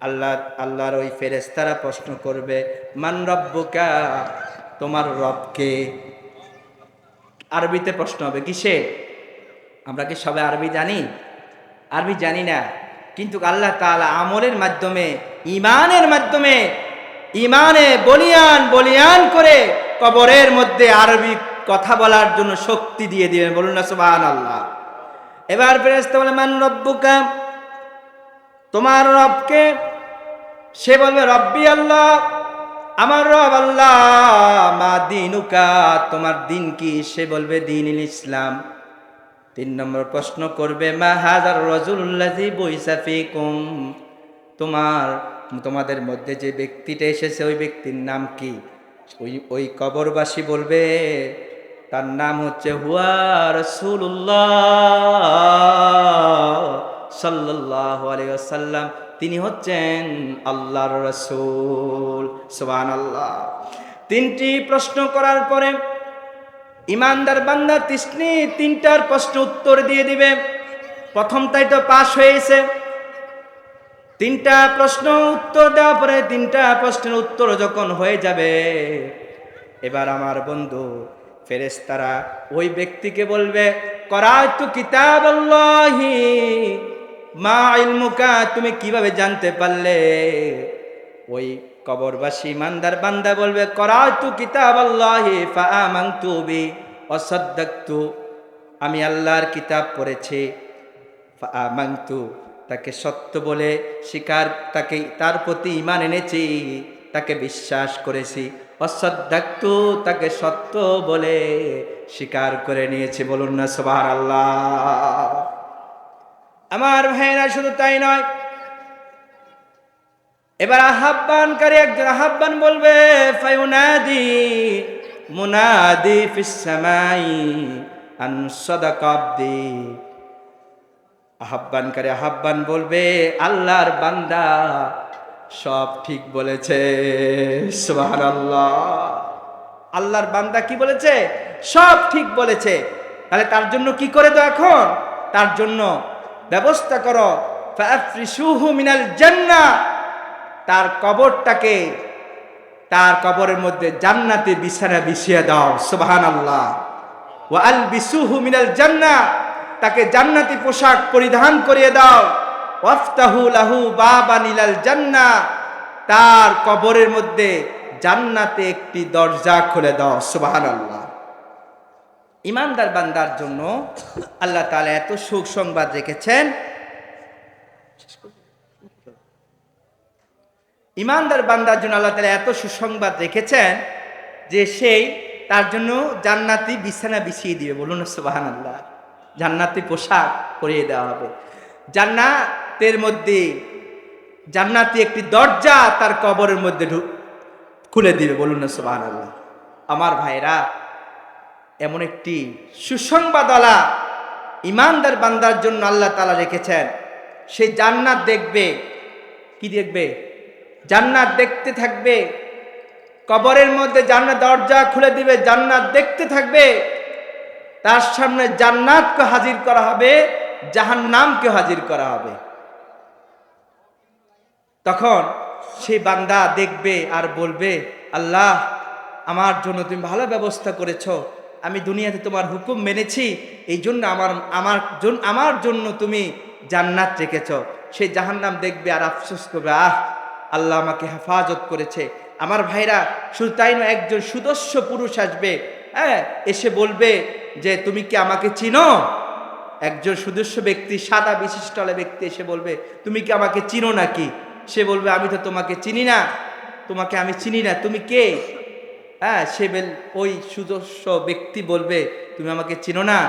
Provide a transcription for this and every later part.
আল্লাহ, আল্লাহর ওই ফেরেস্তারা প্রশ্ন করবে, মান রব্বুকা? তোমার রবকে আরবিতে প্রশ্ন হবে, কিসে? আমরা কি সবাই আরবি জানি? আরবি জানি না। কিন্তু আল্লাহ তাআলা আমলের মাধ্যমে ইমানের মাধ্যমে ইমানে বলিয়ান বলিয়ান করে কবরের মধ্যে আরবি কথা বলার জন্য শক্তি দিয়ে দিবেন। বলুন না সুবহান আল্লাহ এবার ফেরেশতা বলে, মান রব্বুকা? তোমার রবকে সে বলবে, রব্বি আল্লাহ, আমার রব আল্লাহ, মা দিনুকা, তোমার দিন কি? সে বলবে দিন ইসলাম। তিন নম্বর প্রশ্ন করবে, মা হাজার রজুল্লাজি বৈসাফিকুম তোমার, তোমাদের মধ্যে যে ব্যক্তিটা এসেছে, ওই ব্যক্তির নাম কি? ওই ওই কবরবাসী বলবে, তার নাম হচ্ছে হুয়া রসুল্লাহ সাল্লাহ আলাইসাল্লাম তিনি হচ্ছেন আল্লাহর রসুল সোহান আল্লাহ তিনটি প্রশ্ন করার পরে ইমানদার বান্দা তৃষ্ণি তিনটার প্রশ্ন উত্তর দিয়ে দিবে। প্রথমটাই তো পাশ হয়েছে। তিনটা প্রশ্ন উত্তর দেওয়ার পরে তিনটা প্রশ্নের উত্তর যখন হয়ে যাবে, এবার আমার বন্ধু ফেরেস্তারা ওই ব্যক্তিকে বলবে করাতু কিতাব আল্লাহি মা ইলমুকা তুমি কীভাবে জানতে পারলে? ওই কবরবাসী ইমানদার বান্দা বলবে করাতু কিতাব আল্লাহি ফাআমানতু আমি আল্লাহর কিতাব পড়েছি তাকে সত্য বলে স্বীকার, তাকে তার প্রতি ইমান এনেছি, তাকে বিশ্বাস করেছি, অসদ্দাক্তু, তাকে সত্য বলে স্বীকার করে নিয়েছি। বলুন না সবার আল্লাহ আমার ভাইরা শুধু তাই নয়, এবার আহ্বানকারী একজন আহ্বান বলবে, ফায়ুনাদি মুনাদি ফিস সামাই আন সাদাকাবদি আহ্বানকারী আহ্বান বলবে, আল্লাহর বান্দা সব ঠিক বলেছে সুবহান আল্লাহ আল্লাহর বান্দা কি বলেছে? সব ঠিক বলেছে। তাহলে তার জন্য কি করে তো এখন? তার জন্য ব্যবস্থা করো। মিনাল জান্না তার কবরটাকে, তার কবরের মধ্যে জান্নাতে বিছানা বিছিয়ে দাও সুবহান আল্লাহ ওয়া আল বিসুহু মিনাল জান্না তাকে জান্নাতি পোশাক পরিধান করিয়ে দাও। ওয়াফতাহু লাহু বাবান ইলাল জান্নাহ। তার কবরের মধ্যে জান্নাতে একটি দরজা খুলে দাও, সুবহানাল্লাহ। ইমানদার বান্দার জন্য আল্লাহ তাআলা এত সুখ সংবাদ রেখেছেন। ইমানদার বান্দার জন্য আল্লাহ তাআলা এত সুসংবাদ রেখেছেন যে সেই তার জন্য জান্নাতি বিছানা বিছিয়ে দিবে। বলুন সুবহানাল্লাহ। জান্নাতি পোশাক পরিয়ে দেওয়া হবে। জান্নাতের মধ্যে জান্নাতি একটি দরজা তার কবরের মধ্যে খুলে দিবে। বলুন না সুবাহ আল্লাহ আমার ভাইরা এমন একটি সুসংবাদওয়ালা ইমানদার বান্দার জন্য আল্লাহ তালা রেখেছেন। সে জান্নাত দেখবে, কি দেখবে? জান্নাত দেখতে থাকবে, কবরের মধ্যে জান্নাত দরজা খুলে দিবে, জান্নাত দেখতে থাকবে। তার সামনে জান্নাতকে হাজির করা হবে জাহান নামকে হাজির করা হবে। তখন সেই বান্দা দেখবে আর বলবে, আল্লাহ, আমার জন্য তুমি ভালো ব্যবস্থা করেছ। আমি দুনিয়াতে তোমার হুকুম মেনেছি এই জন্য আমার আমার আমার জন্য তুমি জান্নাত রেখেছ। সেই জাহান্নাম দেখবে আর আফসোস করবে, আহ, আল্লাহ আমাকে হেফাজত করেছে। আমার ভাইরা শুধু তাই নয়, একজন সুদস্য পুরুষ আসবে হ্যাঁ এসে বলবে যে, তুমি কি আমাকে চিনো? একজন সুদস্য ব্যক্তি, সাদা বিশিষ্টলা ব্যক্তি এসে বলবে, তুমি কি আমাকে চিনো নাকি? সে বলবে, আমি তো তোমাকে চিনি না। তোমাকে আমি চিনি না। তুমি কে? হ্যাঁ সে ওই সুদস্য ব্যক্তি বলবে, তুমি আমাকে চিনো না।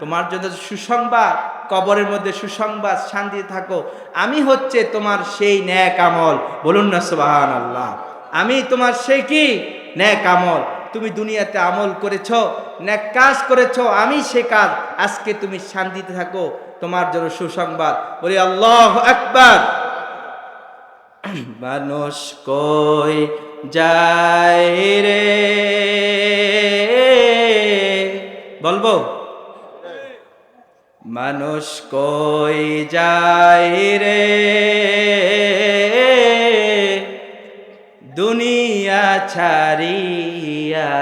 তোমার জন্য সুসংবাদ, কবরের মধ্যে সুসংবাদ শান্তি থাকো। আমি হচ্ছে তোমার সেই ন্যাক আমল বলুন না সুবাহান আল্লাহ আমি তোমার সেই কি? ন্যাক আমল তুমি দুনিয়াতে আমল করেছ, ন্যাক কাজ করেছ, আমি সে কাজ। আজকে তুমি শান্তিতে থাকো, তোমার জন্য সুসংবাদ। বলি, আল্লাহ আকবার। মানুষ কই যায় রে। বলব? মানুষ কই যায় রে? দুনিয়া ছাড়িয়া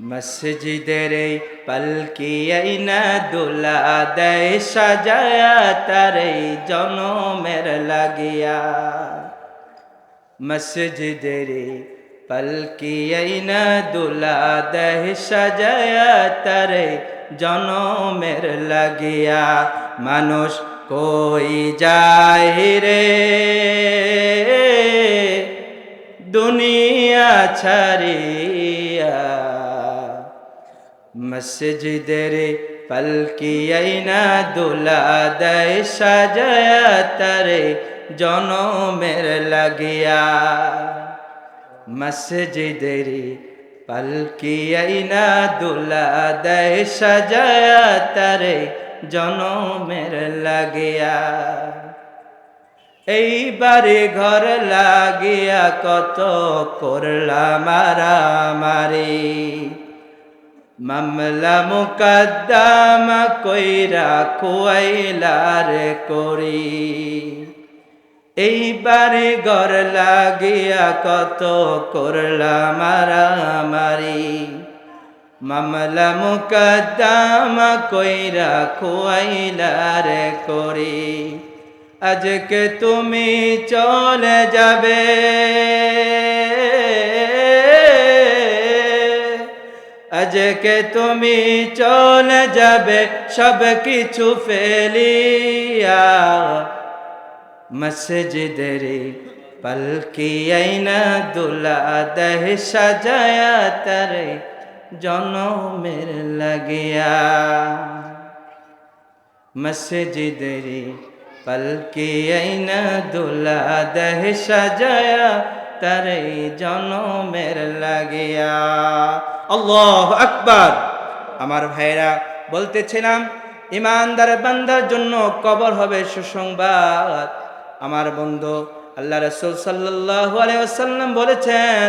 মসজিদের পালকি আইনা দোলা দেয় সাজায়া, তারে জনমের লাগিয়া। মসজিদের পালকি আইনা দোলা দেয় সাজায়া তারে জনমের লাগিয়া মানুষ কই যায় রে? দুনিয়া ছাড়িয়া মসজিদের পলকি আইনা দোলা দেয় সাজায়া তারে জনমের লাগিয়া। মসজিদের পলকি আইনা দোলা দেয়, সাজায়া তারে জনমের লাগিয়া। এইবারে ঘর লাগিয়া কত করলাম মারামারি মামলা মুকদ্দমা কইরা খুয়াইলার করি। এইবারে ঘর লাগিয়া কত করলাম মারামারি মামলা মুকদ্দমা কইরা খুয়াইলার করি। আজকে তুমি চলে যাবে। আজকে তুমি চলে যাবে, সব কিছু ফেলিয়া মসজিদের পলকি আইনা দুলা দহ সাজায়া তারে জনমের লাগিয়া। মসজিদের পলকি আইনা দুলা দহ সাজায়া তারে জনমের লাগিয়া। আল্লাহ আকবার। আমার ভাইরা, বলতেছিলাম, ইমানদার বান্দার জন্য কবর হবে সুসংবাদ। আমার বন্ধু আল্লাহ রসুল সাল্লাহ বলেছেন,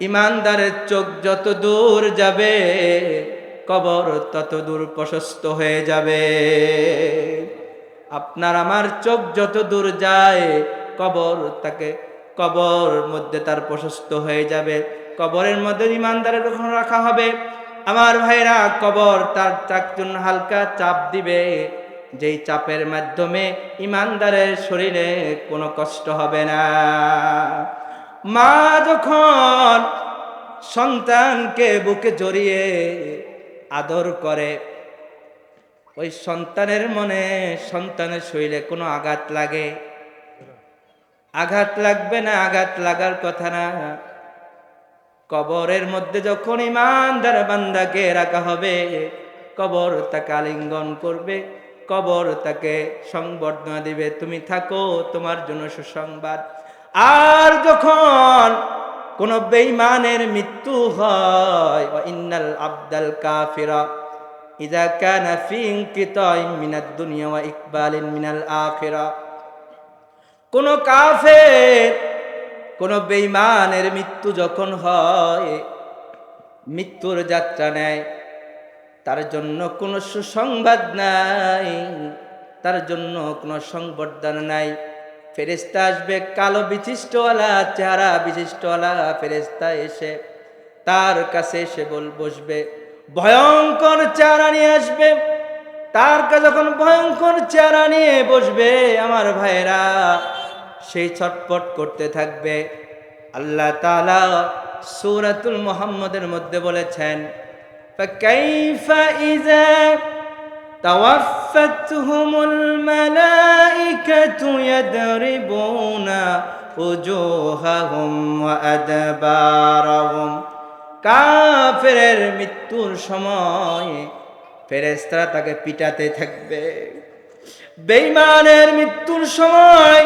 ইমানদারের চোখ যত দূর যাবে, কবর তত দূর প্রশস্ত হয়ে যাবে। আপনার আমার চোখ যত দূর যায়, কবর তাকে, কবর মধ্যে তার প্রশস্ত হয়ে যাবে। কবরের মধ্যে ইমানদারের কখন রাখা হবে। আমার ভাইরা, কবর তার জন্য হালকা চাপ দিবে। যেই চাপের মাধ্যমে ইমানদারের শরীরে কোনো কষ্ট হবে না। মা যখন সন্তানকে বুকে জড়িয়ে আদর করে, ওই সন্তানের মনে সন্তানের শরীরে কোনো আঘাত লাগে? আঘাত লাগবে না? আঘাত লাগার কথা না। কবরের মধ্যে যখন ইমানদার বান্দাকে রাখা হবে, কবর তাকে আলিঙ্গন করবে। কবর তাকে সংবর্ধনা দিবে। তুমি থাকো, তোমার জন্য সুসংবাদ। আর যখন কোন বেঈমানের মৃত্যু হয় ইন্নাল আব্দাল কাফিরা ইদা কানা ফি ইনকিতাইন মিনাদ দুনিয়া ওয়া ইকবালিন মিনাল আখিরা। কোন কাফের, কোন বেঈমানের মৃত্যু যখন হয়, মৃত্যুর যাত্রা নেয় তার জন্য কোনো সুসংবাদ নাই, তার জন্য কোনো সংবর্ধনা নাই। ফেরেস্তা আসবে, কালো বিশিষ্টওয়ালা, চেহারা বিশিষ্টওয়ালা ফেরেস্তা এসে তার কাছে এসে বল, বসবে। ভয়ঙ্কর চেহারা নিয়ে আসবে। তার কাছে যখন ভয়ঙ্কর চেহারা নিয়ে বসবে আমার ভাইরা সেই ছটপট করতে থাকবে। আল্লাহ তালা সুরাতুল মোহাম্মদের মধ্যে বলেছেন فكيف إذا توفتهم الملائكة يضربون وجوههم وأدبارهم কাফেরের মৃত্যুর সময় ফেরেস্তারা তাকে পিটাতে থাকবে বেইমানের মৃত্যুর সময়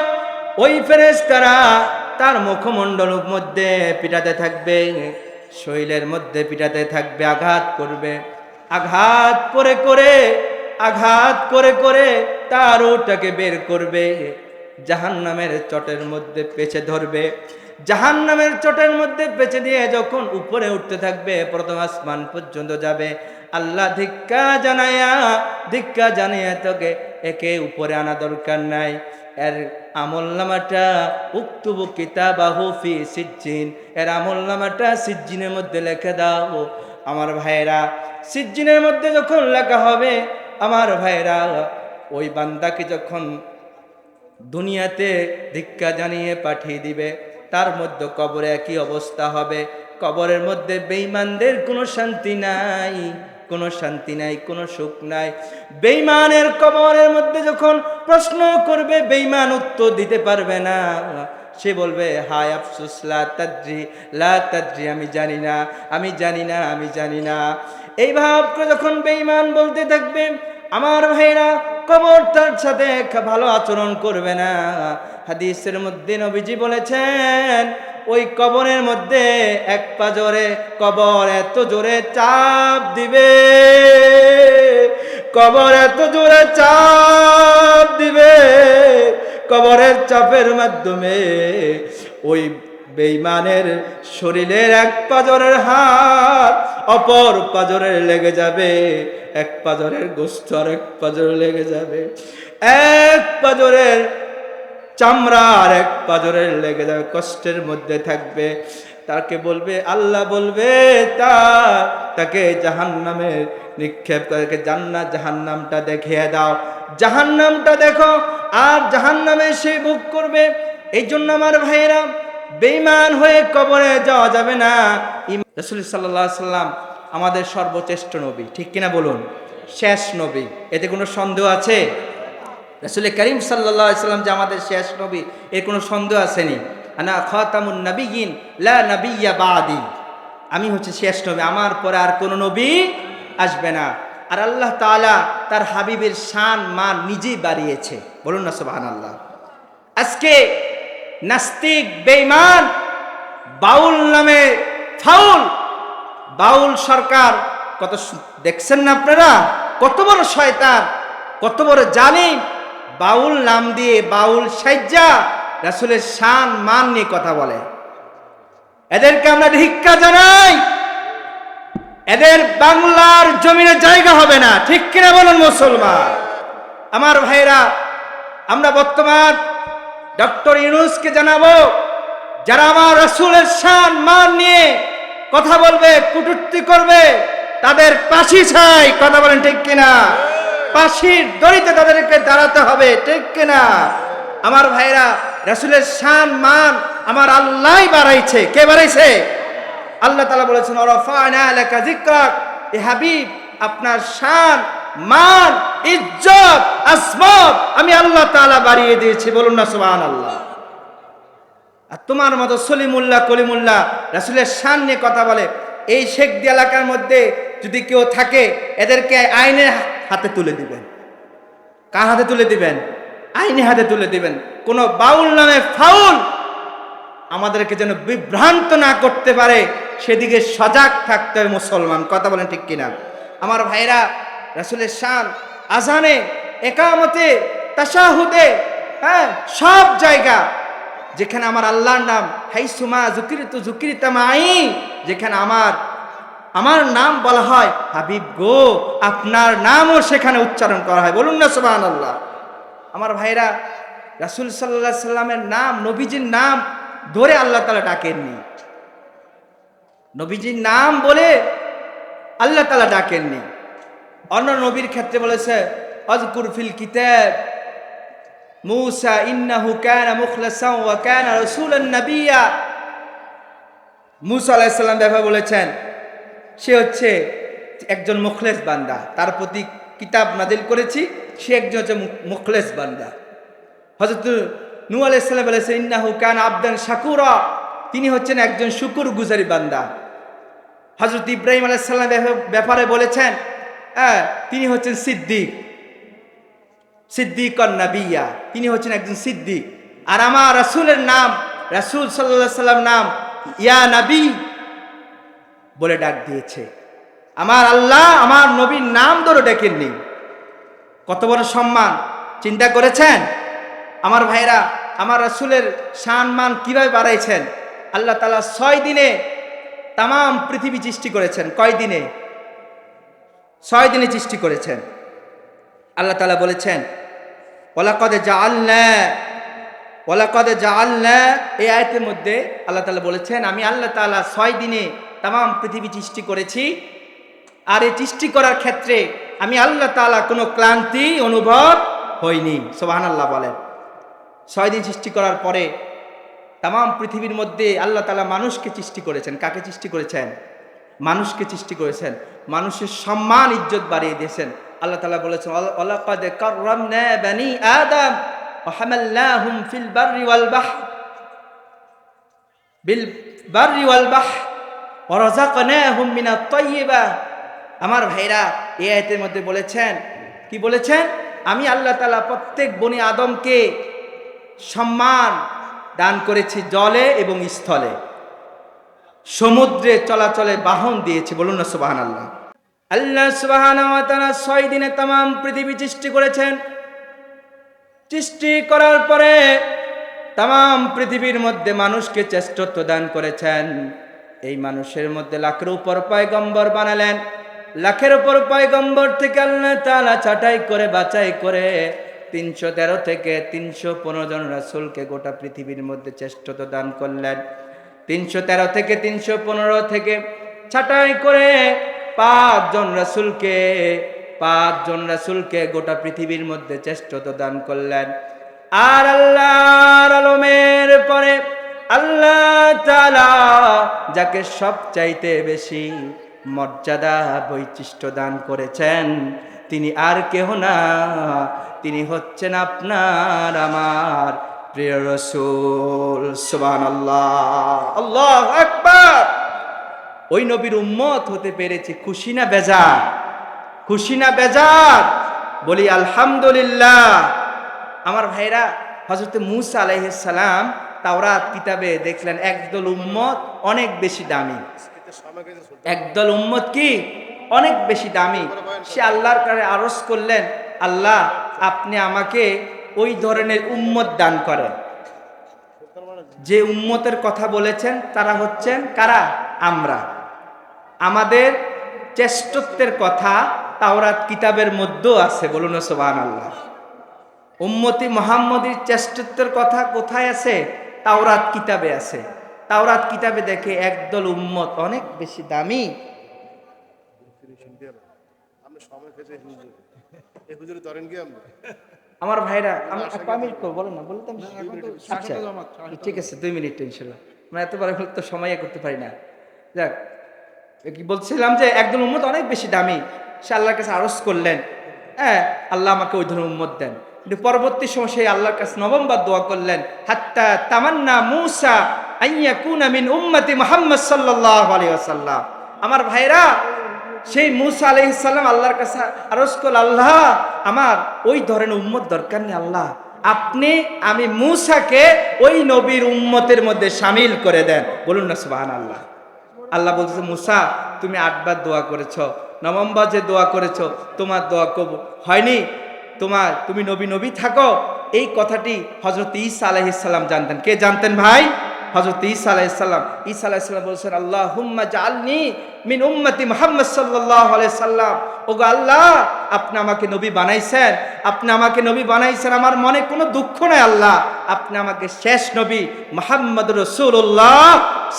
ওই ফেরেস্তারা তার মুখমণ্ডল মধ্যে পিটাতে থাকবে শৈলের মধ্যে পিটাতে থাকবে, আঘাত করবে। আঘাত করে করে, আঘাত করে করে তার ওটাকে বের করবে। জাহান নামের চটের মধ্যে পেছে ধরবে। জাহান নামের চটের মধ্যে পেছে দিয়ে যখন উপরে উঠতে থাকবে, প্রথম আসমান পর্যন্ত যাবে। আল্লাহ ধিক্কা জানায়া, ধিক্কা জানিয়ে তোকে একে উপরে আনা দরকার নাই। এর আমল নামাটা উক্তুবু কিতাবাহু ফি সিজ্জিন। এর আমল নামাটা সিজ্জিনের মধ্যে লিখে দাও। আমার ভাইরা সিজ্জিনের মধ্যে যখন লেখা হবে, আমার ভাইরা ওই বান্দাকে যখন দুনিয়াতে ধিক্কা জানিয়ে পাঠিয়ে দিবে, তার মধ্যে কবরে একই অবস্থা হবে। কবরের মধ্যে বেঈমানদের কোনো শান্তি নাই। কোনো শান্তি নাই, কোনো সুখ নাই। বেইমানের কবরের মধ্যে যখন প্রশ্ন করবে বেইমান উত্তর দিতে পারবে না। সে বলবে, হায় আফসুস, লা তাদ্রি, লা আমি জানি না, আমি জানি না, আমি জানি না। এই ভাবকে যখন বেইমান বলতে থাকবে, আমার ভাইরা কবর তার সাথে ভালো আচরণ করবে না। হাদিসের মধ্যে নবীজি বলেছেন, ওই কবরের মধ্যে এক পা জোরে কবর এত জোরে চাপ দিবে। কবর এত জোরে চাপ দিবে, কবরের চাপের মাধ্যমে ওই বেইমানের শরীরের এক পাজরের হাত অপর পাজরে লেগে যাবে, এক পাজরের গোস্ত আর এক পাজরে লেগে যাবে। এক পাজরের চামড়া আর এক পাজরের লেগে যাবে, কষ্টের মধ্যে থাকবে। তাকে বলবে, আল্লাহ বলবে, তা তাকে জাহান্নামে নিক্ষেপ করে জান্নাত জাহান্নামটা দেখিয়ে দাও। জাহান্নামটা দেখো, আর জাহান্নামে সে বুক করবে। এই জন্য আমার ভাইয়েরা বেইমান হয়ে কবরে যাওয়া যাবে না। রসুল সাল্লাহ সাল্লাম আমাদের সর্বশ্রেষ্ঠ নবী, ঠিক কিনা বলুন? শেষ নবী। এতে কোনো সন্দেহ আছে? রসুল করিম সাল্লাহ সাল্লাম যে আমাদের শেষ নবী এর কোনো সন্দেহ আসেনি? আনা খাতামুন নবীন লা নবিয়া বাদি। আমি হচ্ছে শেষ নবী, আমার পরে আর কোনো নবী আসবে না। আর আল্লাহ তাআলা তার হাবিবের শান, মান নিজেই বাড়িয়েছে। বলুন না সুবহান আল্লাহ আজকে নাস্তিক, বেঈমান, বাউল নামে ফাউল। বাউল সরকার, কত দেখছেন না আপনারা? কত বড় শয়তান, কত বড় জালিম। বাউল নাম দিয়ে বাউল সাজ্জা, রাসুলের শান, মান নিয়ে কথা বলে। এদেরকে আমরা ধিক্কা জানাই। এদের বাংলার জমিনে জায়গা হবে না। ঠিক কিনা বলুন মুসলমান? আমার ভাইরা আমরা বর্তমান ডক্টর ইউনুসকে জানাব, যারা আমার রসুলের শান, মান নিয়ে কথা বলবে, কুটুক্তি করবে, তাদের পাশি চাই কথা বলেন ঠিক কিনা? পাশির দড়িতে তাদেরকে দাঁড়াতে হবে, ঠিক কিনা? আমার ভাইরা, রসুলের শান, মান আমার আল্লাহ বাড়াইছে। কে বাড়াইছে? আল্লাহ তালা বলেছেন এ হাবিব, আপনার শান, মান, ইজ্জত, আসবাব আল্লাহ তাআলা বাড়িয়ে দিয়েছি, বলুন না সুবহান আল্লাহ আর তোমার মতো সলিমুল্লাহ, কলিমুল্লাহ, রাসুলের নিয়ে কথা বলে, এই শেখদি এলাকার মধ্যে যদি কেউ থাকে, এদেরকে আইনের হাতে তুলে দিবেন। কার হাতে তুলে দিবেন? আইনে হাতে তুলে দিবেন। কোন বাউল নামে ফাউল আমাদেরকে যেন বিভ্রান্ত না করতে পারে, সেদিকে সজাগ থাকতে হবে মুসলমান। কথা বলেন ঠিক কিনা? আমার ভাইরা, রাসুলের শান, আজানে, একামতে তাসাহুদে হ্যাঁ সব জায়গা যেখানে আমার আল্লাহর নাম হাই সুমা জুকিরিত জুকিরিতামাই যেখানে আমার আমার নাম বলা হয় হাবিব গো, আপনার নামও সেখানে উচ্চারণ করা হয়। বলুন না সুবহান আল্লাহ আমার ভাইরা, রাসুল সাল্লাহ সাল্লামের নাম, নবীজির নাম ধরে আল্লাহ তালা ডাকেননি। নবীজির নাম বলে আল্লাহ তালা ডাকেননি। অন্য নবীর ক্ষেত্রে বলেছে অজকুর ফিল কিতাব মুসা ইন্নাহু কানা মুখলাসাও ওয়া কানা রাসূলান নাবিয়্যা মুসা আলাইহিস সালাম ব্যাপারে বলেছেন, সে হচ্ছে একজন মুখলেস বান্দা, তার প্রতি কিতাব নাজিল করেছি, সে একজন হচ্ছে মুখলেস বান্দা। হজরত নু আলাইসাল্লাম বলেছে ইন্নাহু কান আবদান শাকুরা, তিনি হচ্ছেন একজন শুকুর গুজারি বান্দা। হজরত ইব্রাহিম আলাইসাল্লাম ব্যাপারে বলেছেন হ্যাঁ তিনি হচ্ছেন সিদ্দিক। সিদ্দিক নাবিয়া। তিনি হচ্ছেন একজন সিদ্দিক। আর আমার রাসূলের নাম, রাসূল সাল্লাল্লাহু সাল্লাম নাম ইয়া নবী বলে ডাক দিয়েছে। আমার আল্লাহ আমার নবীর নাম ধরে ডেকেননি। কত বড় সম্মান। চিন্তা করেছেন? আমার ভাইরা, আমার রাসূলের সম্মান কীভাবে বাড়াইছেন? আল্লাহ তালা ছয় দিনে তাম পৃথিবী সৃষ্টি করেছেন। কয় দিনে? ছয় দিনে সৃষ্টি করেছেন। আল্লাহ তালা বলেছেন ওলাকদে জাআলনা ওলাকদে জাআলনা। এই আয়তের মধ্যে আল্লাহ তালা বলেছেন, আমি আল্লাহ তাআলা ছয় দিনে তাম, পৃথিবী সৃষ্টি করেছি। আর এই সৃষ্টি করার ক্ষেত্রে আমি আল্লাহ তাআলা কোনো ক্লান্তি অনুভব হয়নি আল্লাহ বলেন। ছয় দিন সৃষ্টি করার পরে তাম, পৃথিবীর মধ্যে আল্লাহ তালা মানুষকে সৃষ্টি করেছেন। কাকে সৃষ্টি করেছেন? মানুষকে সৃষ্টি করেছেন। মানুষের সম্মান, ইজ্জত বাড়িয়ে দিয়েছেন। আল্লাহ ওয়ালাকাদ কাররামনা বানি ফিল বাররি ওয়াল বাহর। বিল বাররি ওয়াল তাইয়্যিবা আমার ভাইরা এই আয়াতের মধ্যে বলেছেন, কি বলেছেন? আমি আল্লাহ তাআলা প্রত্যেক বনি আদমকে সম্মান দান করেছি জলে এবং স্থলে। সমুদ্রে চলাচলে বাহন দিয়েছে। বলুন না সুবাহান আল্লাহ আল্লাহ সুবাহান ছয় দিনে তাম পৃথিবী সৃষ্টি করেছেন। সৃষ্টি করার পরে তাম পৃথিবীর মধ্যে মানুষকে শ্রেষ্ঠত্ব দান করেছেন। এই মানুষের মধ্যে লাখের উপর পয়গম্বর বানালেন। লাখের উপর পয়গম্বর থেকে আল্লাহ তালা ছাটাই করে, বাছাই করে তিনশো তেরো থেকে তিনশো পনেরো জন রাসুলকে গোটা পৃথিবীর মধ্যে শ্রেষ্ঠত্ব দান করলেন। তিনশো তেরো থেকে তিনশো পনেরো থেকে ছাটাই করে পাঁচজন রাসুলকে পাঁচজন রাসুলকে গোটা পৃথিবীর মধ্যে শ্রেষ্ঠত্ব দান করলেন। আর আল্লাহর আলমের পরে আল্লাহ তালা যাকে সবচাইতে বেশি মর্যাদা, বৈশিষ্ট্য দান করেছেন, তিনি আর কেহ না। তিনি হচ্ছেন আপনার, আমার প্রিয় রসুল। সুবান আল্লাহ আল্লাহ একবার ওই নবীর উম্মত হতে পেরেছে। খুশি না বেজার? খুশি না বেজার? বলি, আলহামদুলিল্লাহ। আমার ভাইরা হজরত মুসা আলাইসালাম তাওরাত কিতাবে দেখলেন, একদল উম্মত অনেক বেশি দামি। একদল উম্মত কি? অনেক বেশি দামি। সে আল্লাহর কাছে আরজ করলেন, আল্লাহ, আপনি আমাকে ওই ধরনের উম্মত দান করেন। যে উম্মতের কথা বলেছেন, তারা হচ্ছেন কারা? আমরা। আমাদের চেষ্টত্বের কথা তাওরাত কিতাবের মধ্যেও আছে বলুন সোবান আল্লাহ উম্মতি মোহাম্মদীর চেষ্টত্বের কথা কোথায় আছে? তাওরাত কিতাবে আছে। তাওরাত কিতাবে দেখে একদল উম্মত অনেক বেশি দামি। আমার ভাইরা আমি এক মিনিট বলো না বলতাম আচ্ছা। ঠিক আছে দুই মিনিট ইনশাল্লাহ। আমরা এত বড় তো সময় করতে পারি না। যাক বলছিলাম যে একজন উম্মত অনেক বেশি দামি। সে আল্লাহর কাছে আরজ করলেন হ্যাঁ আল্লাহ আমাকে ওই ধরনের উম্মত দেন। কিন্তু পরবর্তী সময় সেই আল্লাহর কাছে নবমবার দোয়া করলেন, হাত্তা তামান্না মুসা আইয়া কুনা মিন উম্মতি মুহাম্মদ সাল্লাল্লাহু আলাইহি ওয়াসাল্লাম। আমার ভাইরা সেই মুসা আলাইহিসসালাম আল্লাহর কাছে আরজ করল, আল্লাহ, আমার ওই ধরনের উম্মত দরকার নেই, আল্লাহ। আপনি, আমি মুসাকে ওই নবীর উম্মতের মধ্যে সামিল করে দেন। বলুন না সুবাহান আল্লাহ আল্লাহ বলতেছে, মুসা, তুমি আটবার দোয়া করেছ নবম্বর যে দোয়া করেছ, তোমার দোয়া কব হয়নি। তোমার, তুমি নবী নবী থাকো। এই কথাটি হজরত ইসা আলাইসাল্লাম জানতেন। কে জানতেন ভাই? হজরত ইসা আলাইসাল্লাম ইসা আলাইসাল্লাম বলছেন আল্লাহ হুম্মা জালনি মিন উম্মতি মোহাম্মদ সাল্লাহ সাল্লাম। ওগো আল্লাহ, আপনি আমাকে নবী বানাইছেন, আপনি আমাকে নবী বানাইছেন, আমার মনে কোনো দুঃখ নাই আল্লাহ। আপনি আমাকে শেষ নবী মোহাম্মদ রসুল্লাহ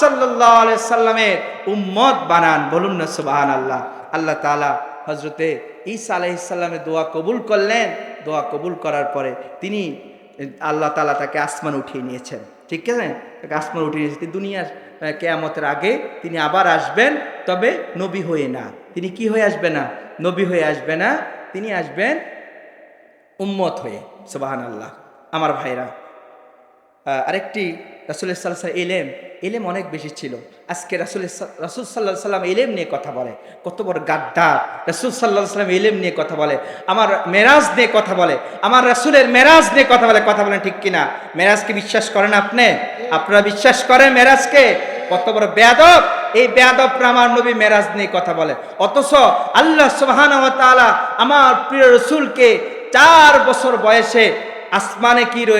সাল্লাহ সাল্লামের উম্মত বানান। বলুন না সুবাহান আল্লাহ আল্লাহ তালা হজরতে ঈসা আলাইসাল্লামের দোয়া কবুল করলেন। দোয়া কবুল করার পরে তিনি আল্লাহ তালা তাকে আসমান উঠিয়ে নিয়েছেন। ঠিক আছে? তাকে আসমান উঠিয়ে নিয়েছেন। তিনি দুনিয়ার কেয়ামতের আগে তিনি আবার আসবেন, তবে নবী হয়ে না। তিনি কি হয়ে আসবে না? নবী হয়ে আসবে না, তিনি আসবেন উম্মত হয়ে সুবাহান আল্লাহ আমার ভাইরা আরেকটি রাসুলের সাল্লাহ এলেম এলেম অনেক বেশি ছিল। আজকে রাসুলের রাসুল সাল্লাহ সাল্লাম এলেম নিয়ে কথা বলে। কত বড় গাদ্দার। রাসুল সাল্লাহ সাল্লাম এলেম নিয়ে কথা বলে। আমার মেরাজ নিয়ে কথা বলে। আমার রাসুলের মেরাজ নিয়ে কথা বলে। কথা বলেন ঠিক কিনা? মেরাজকে বিশ্বাস করেন আপনি? আপনারা বিশ্বাস করেন মেরাজকে? কত বড় বেয়াদব। এই বেয়াদবরা আমার নবী মেরাজ নিয়ে কথা বলে। অথচ আল্লাহ সুবহান আমার প্রিয় রসুলকে চার বছর বয়সে আসমানে কি রয়েছে